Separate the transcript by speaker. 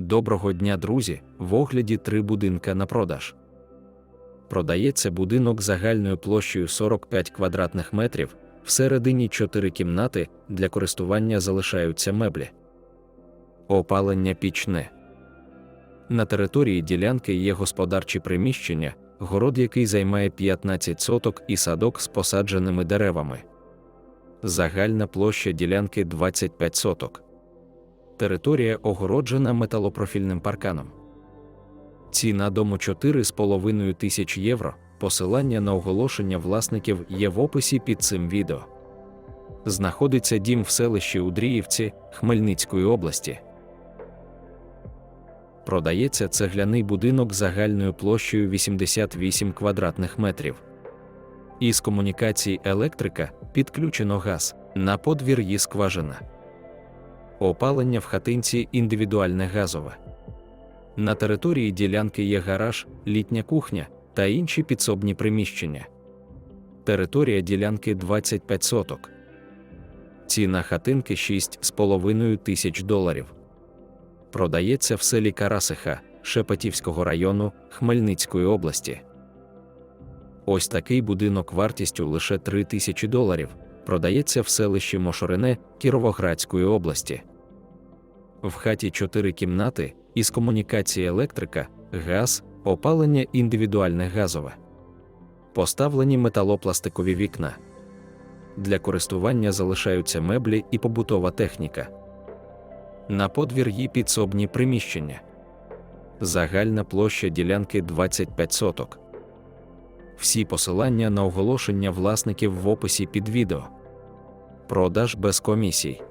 Speaker 1: Доброго дня, друзі! В огляді три будинка на продаж. Продається будинок загальною площею 45 квадратних метрів, всередині 4 кімнати, для користування залишаються меблі. Опалення пічне. На території ділянки є господарчі приміщення, город, який займає 15 соток і садок з посадженими деревами. Загальна площа ділянки 25 соток. Територія огороджена металопрофільним парканом. Ціна дому 4,5 тисяч євро. Посилання на оголошення власників є в описі під цим відео. Знаходиться дім в селищі Удріївці Хмельницької області. Продається цегляний будинок загальною площею 88 квадратних метрів. Із комунікацій електрика підключено газ, на подвір'ї скважина. Опалення в хатинці індивідуальне газове. На території ділянки є гараж, літня кухня та інші підсобні приміщення. Територія ділянки 25 соток. Ціна хатинки 6,5 тисяч доларів. Продається в селі Карасиха Шепетівського району Хмельницької області. Ось такий будинок вартістю лише 3 тисячі доларів. Продається в селищі Мошорине Кіровоградської області. В хаті 4 кімнати із комунікації електрика, газ, опалення індивідуальне газове. Поставлені металопластикові вікна. Для користування залишаються меблі і побутова техніка. На подвір'ї підсобні приміщення. Загальна площа ділянки 25 соток. Всі посилання на оголошення власників в описі під відео. Продаж без комісій.